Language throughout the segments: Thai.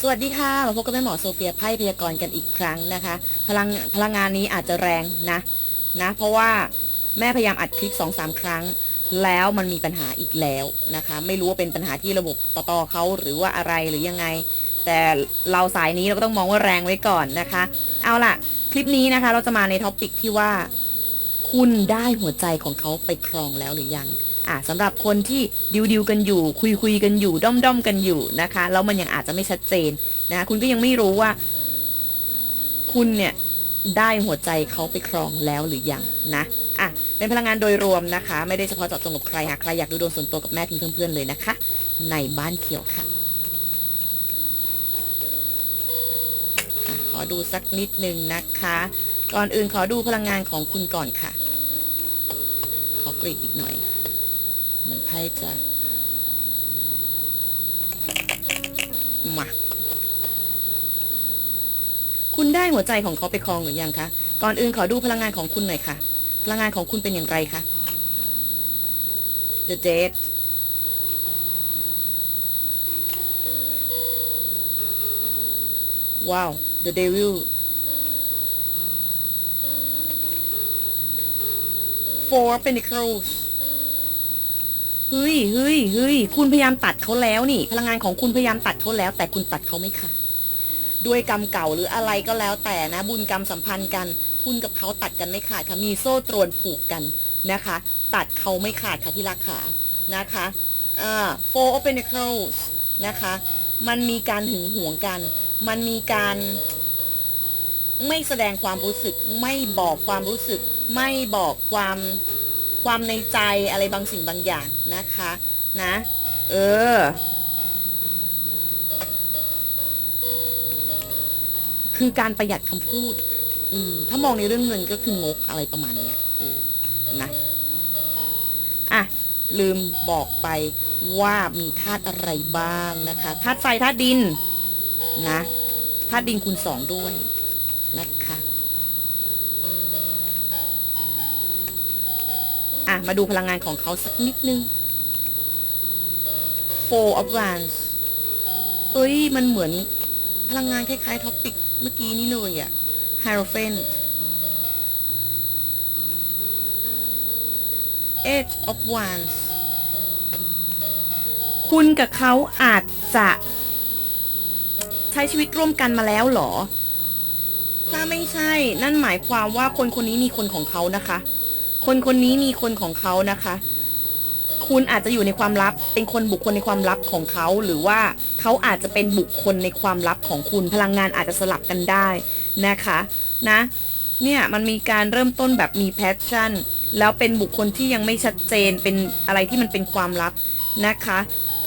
สวัสดีค่ะมาพบกับแม่หมอโซเฟียไพ่พยากรณ์กันอีกครั้งนะคะ พลังพลังงานนี้อาจจะแรงนะนะเพราะว่าแม่พยายามอัดคลิป2อสาครั้ง แล้วมันมีปัญหาอีกแล้วนะคะ ไม่รู้ว่าเป็นปัญหาที่ระบบต่อต่อเขาหรือว่าอะไรหรือยังไง แต่เราสายนี้เราก็ต้องมองว่าแรงไว้ก่อนนะคะ เอาล่ะ คลิปนี้นะคะ เราจะมาในท็อปิกที่ว่า คุณได้หัวใจของเขาไปครองแล้วหรือยัง อะสำหรับคนที่ดิวดิวกันอยู่ คุยคุยกันอยู่ด้อมด้อมกันอยู่นะคะแล้วมันยังอาจจะไม่ชัดเจนนะคุณก็ยังไม่รู้ว่า คุณเนี่ยได้หัวใจเขาไปครองแล้วหรือยังนะอะเป็นพลังงานโดยรวมนะคะ ไม่ได้เฉพาะเจาะจงกับใครหากใครอยากดูดวงส่วนตัวกับแม่ทิ้งเพื่อนๆเลยนะคะ ในบ้านเขียวค่ะอะขอดูสักนิดนึงนะคะ ก่อนอื่นขอดูพลังงานของคุณก่อนค่ะ ขอกรีดอีกหน่อย มันไพ่จะหมาคุณได้หัวใจของเขาไปครองหรือยังคะ ก่อนอื่นขอดูพลังงานของคุณหน่อยค่ะ พลังงานของคุณเป็นอย่างไรคะ The Date ว้าว The Devil Four Pentacles เฮ้ยเฮ้ยเฮ้ยคุณพยายามตัดเขาแล้วนี่ พลังงานของคุณพยายามตัดเขาแล้ว แต่คุณตัดเขาไม่ขาดด้วยกรรมเก่าหรืออะไรก็แล้วแต่นะ บุญกรรมสัมพันธ์กัน คุณกับเขาตัดกันไม่ขาดค่ะมีโซ่ตรวนผูกกันนะคะ ตัดเขาไม่ขาดค่ะที่รักขานะคะอ่า four of pentacles นะคะ มันมีการหึงหวงกัน มันมีการไม่แสดงความรู้สึก ไม่บอกความรู้สึก ไม่บอกความ ความในใจอะไรบางสิ่งบางอย่างนะคะนะเออ คือการประหยัดคำพูด อืมถ้ามองในเรื่องเงินก็คืองกอะไรประมาณเนี้ยนะอะลืมบอกไปว่ามีธาตุอะไรบ้างนะคะธาตุไฟธาตุดินนะธาตุดินคูณสองด้วยนะคะ มาดูพลังงานของเขาสักนิดนึง Four of Wands เอ้ย มันเหมือนพลังงานคล้ายๆท็อปิกเมื่อกี้นี้เลยอะ Hierophant Eight of Wands คุณกับเขาอาจจะใช้ชีวิตร่วมกันมาแล้วหรอ ถ้าไม่ใช่ นั่นหมายความว่าคนคนนี้มีคนของเขานะคะ คนคนนี้มีคนของเขานะคะ คุณอาจจะอยู่ในความลับ เป็นคนบุคคลในความลับของเขา หรือว่าเขาอาจจะเป็นบุคคลในความลับของคุณ พลังงานอาจจะสลับกันได้นะคะ นะ เนี่ยมันมีการเริ่มต้นแบบมีแพชชั่น แล้วเป็นบุคคลที่ยังไม่ชัดเจน เป็นอะไรที่มันเป็นความลับนะคะ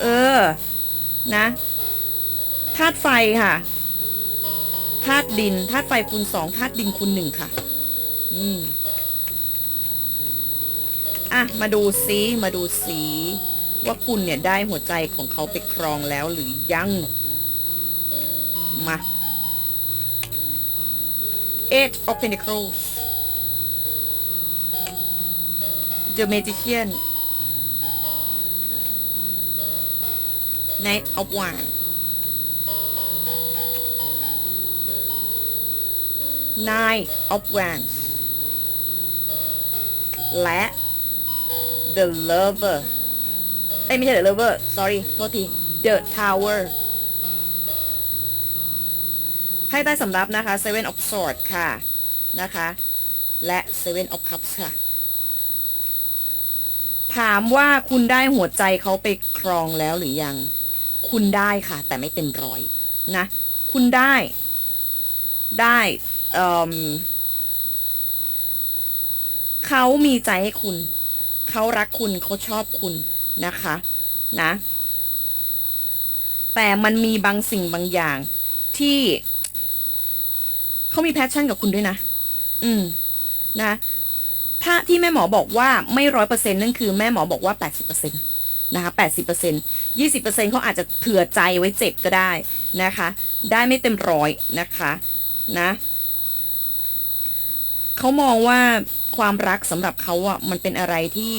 เออ นะธาตุไฟค่ะธาตุดินธาตุไฟคูณสองธาตุดินคูณหนึ่งค่ะ อืม อะ มาดูซิมาดูสีว่าคุณเนี่ยได้หัวใจของเขาไปครองแล้วหรือยัง มา Eight of Pentacles The Magician Knight of Wands Nine of Wands และ The Lover เอ้ยไม่ใช่ The Lover sorry โทษที The Tower ไพ่ใต้สำรับนะคะ Seven of Swords ค่ะ นะคะ และ Seven of Cups ค่ะ ถามว่าคุณได้หัวใจเขาไปครองแล้วหรือยัง คุณได้ค่ะ แต่ไม่เต็มร้อยนะ คุณได้ ได้เอิ่มเขามีใจให้คุณ เขารักคุณเขาชอบคุณนะคะนะ แต่มันมีบางสิ่งบางอย่างที่เขามีแพชชั่นกับคุณด้วยนะ อืม นะ ถ้าที่แม่หมอบอกว่าไม่ร้อยเปอร์เซ็นนั่นคือแม่หมอบอกว่าแปดสิบเปอร์เซ็นตนะคะแปดสิบเปอร์เซ็นต์ยี่สิบเปอร์เซ็นต์เขาอาจจะเผื่อใจไว้เจ็บก็ได้นะคะ ได้ไม่เต็มร้อยนะคะ นะ เขามองว่าความรักสำหรับเขาอะ มันเป็นอะไรที่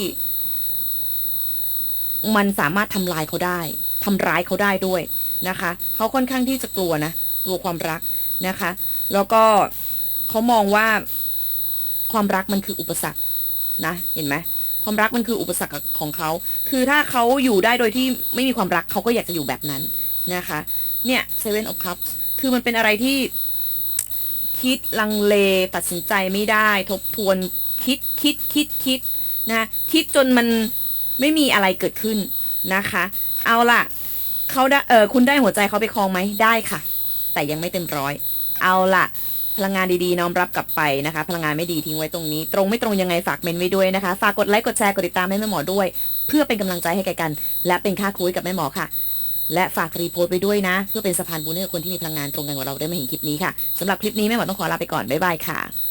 มันสามารถทำลายเขาได้ทำร้ายเขาได้ด้วยนะคะเขาค่อนข้างที่จะกลัวนะกลัวความรักนะคะ แล้วก็เขามองว่าความรักมันคืออุปสรรคนะเห็นไหมความรักมันคืออุปสรรคของเขา คือถ้าเขาอยู่ได้โดยที่ไม่มีความรักเขาก็อยากจะอยู่แบบนั้นนะคะ เนี่ย Seven of Cups คือมันเป็นอะไรที่ คิดลังเลตัดสินใจไม่ได้ ทบทวนคิดคิดคิดคิดนะคิดจนมันไม่มีอะไรเกิดขึ้นนะคะ เอาล่ะเขาได้เออคุณได้หัวใจเขาไปครองไหมได้ค่ะ แต่ยังไม่เต็มร้อย เอาล่ะ พลังงานดีๆ น้อมรับกลับไปนะคะ พลังงานไม่ดีทิ้งไว้ตรงนี้ ตรงไม่ตรงยังไงฝากเมนไว้ด้วยนะคะ ฝากกดไลค์กดแชร์กดติดตามให้แม่หมอด้วย เพื่อเป็นกำลังใจให้แก่กัน และเป็นค่าคุยกับแม่หมอค่ะ และฝากรีโพสต์ไปด้วยนะ เพื่อเป็นสะพานบุญให้กับคนที่มีพลังงานตรงกันกับเราได้มาเห็นคลิปนี้ค่ะสำหรับคลิปนี้แม่หมอต้องขอลาไปก่อนบ๊ายบายค่ะ